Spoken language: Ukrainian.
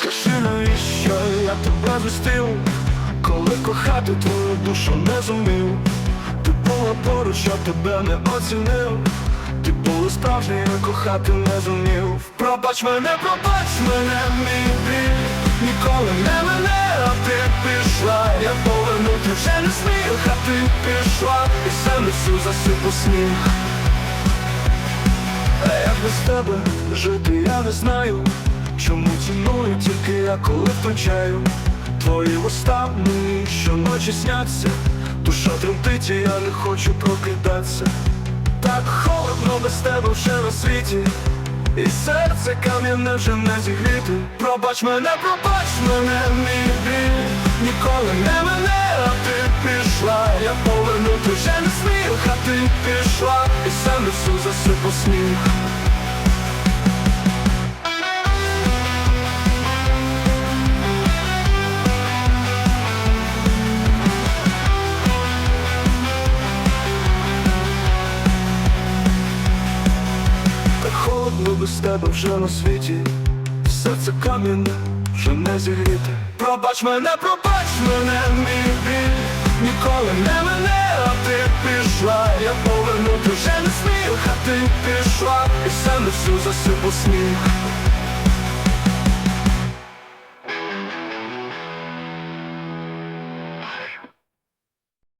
Скажи, навіщо я тебе зустрів, коли кохати твою душу не зумів. Ти була поруч, я тебе не оцінив. Ти була справжній, кохати не зумів. Пробач мене, пробач мене, мій біль Ніколи не мене, а ти пішла. Я повернути вже не смів, а ти пішла, і все несу засипу сніг. А як без тебе жити я не знаю Чому я коли втрачаю Твої уста мені щоночі сняться. Душа тремтить, і я не хочу прокидатися. Так холодно без тебе вже на світі. І серце кам'яне вже не зігріти. Пробач мене, пробач мене, мій біль. Ніколи не мене, а ти пішла. Я повернути вже не сміх, а ти пішла. І все несу засипу сніг Холодно без тебе вже на світі. Серце кам'яне вже не зігріти Пробач мене, пробач мене, мій біль. Ніколи не мене, а ти пішла. Я повернути вже не сміх, а ти пішла. І все несу засипу сніг